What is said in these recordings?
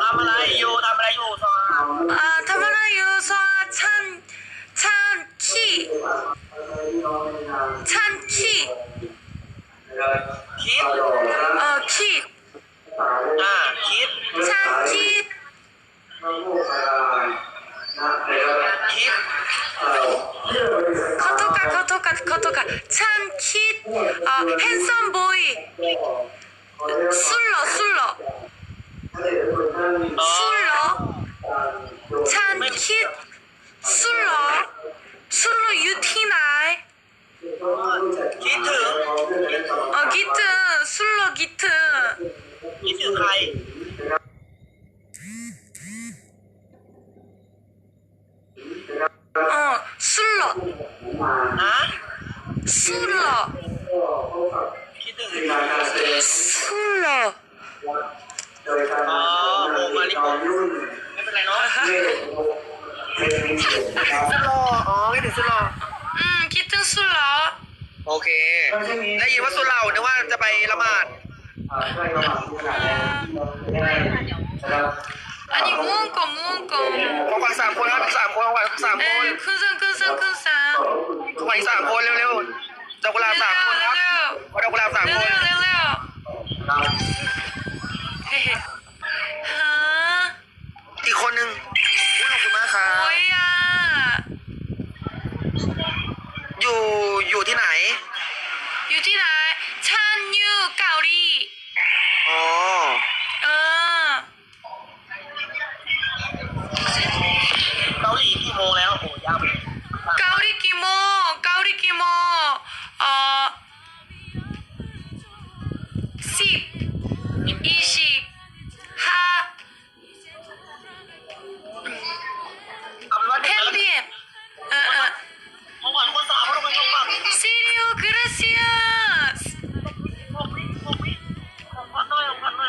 ทำอะไรอยู่ทำอะไรอยู่ซออ่าทำอะไรอยู่ซอฉันชันขี้ฉันขี้คิดเออขี้อ่าคิดฉันคิดคิดขอโทษค่ะขอโทษค่ะขอโทษค่ะชันคิดเอ่อ handsome boy 술러 술러. 술러. 찬키 술러. 술러 유티나이. 기트. 어 기트. 술러 기트. 기트 가이. 어 술러. 아? 술러. 기트 โดยประมาโมมาลิโกไม่เป็นไรเนาะสุลออ๋อคิดถึงสุลออืมคิดถึงสุลอโอเค ได้ยินว่าสุเหร่านึกว่าจะไปละหมาดอันนี้มุ่งก่มุ่งก่อนของวัญสามคนครับสามคนขวัญสามคน ขึ้นซึ่งขึ้นซึ่งขึ้นสามขงขวัญสามคนเร็วๆดอกกุหลาบสามคนครับดอกกุหลาบสามคนเร็วเร็วๆ ฮ้ฮะอีกคนนึงอุ๊ยขอบคุณมากครับ โอ้ยอะอยู่อยู่ที่ไหน อยู่ที่ไหนฉันอยู่เกาหลีอ๋อ เออเกาหลีกี่โมงแล้ว โอ้ยาวเกาหลีกี่โมงเกาหลีกี่โมงเอ่อสิบยี่สิบ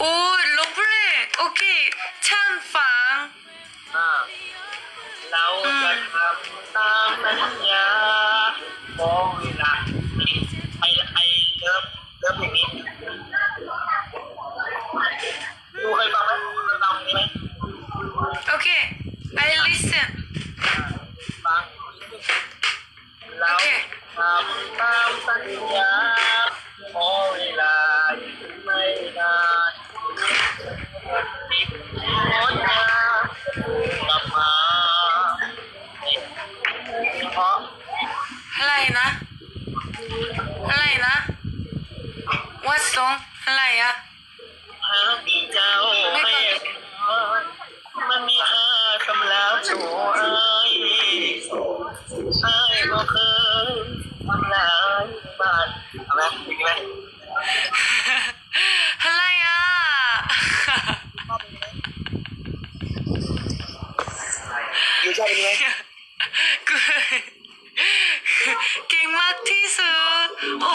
오, 롱플레이. 오케이. 찬방. อ่าเราจะทำตามสัญญาขอเวลาไอไอเลิฟเลิฟเพลงนี้ดูเคยฟังไหมเคยฟังนี้ไหม 오케이. I listen. ฟังเรา โอเค ทำตามสัญญา า ทรงอะไรอะหาปีเจ้มันมีค่าสำหรับสูไอ้ไอ้บ่เคยทำลายบาทเอาไหมอีกไหมอะไรอะอยู่ชอไหมเก่งมากที่สุดโอ้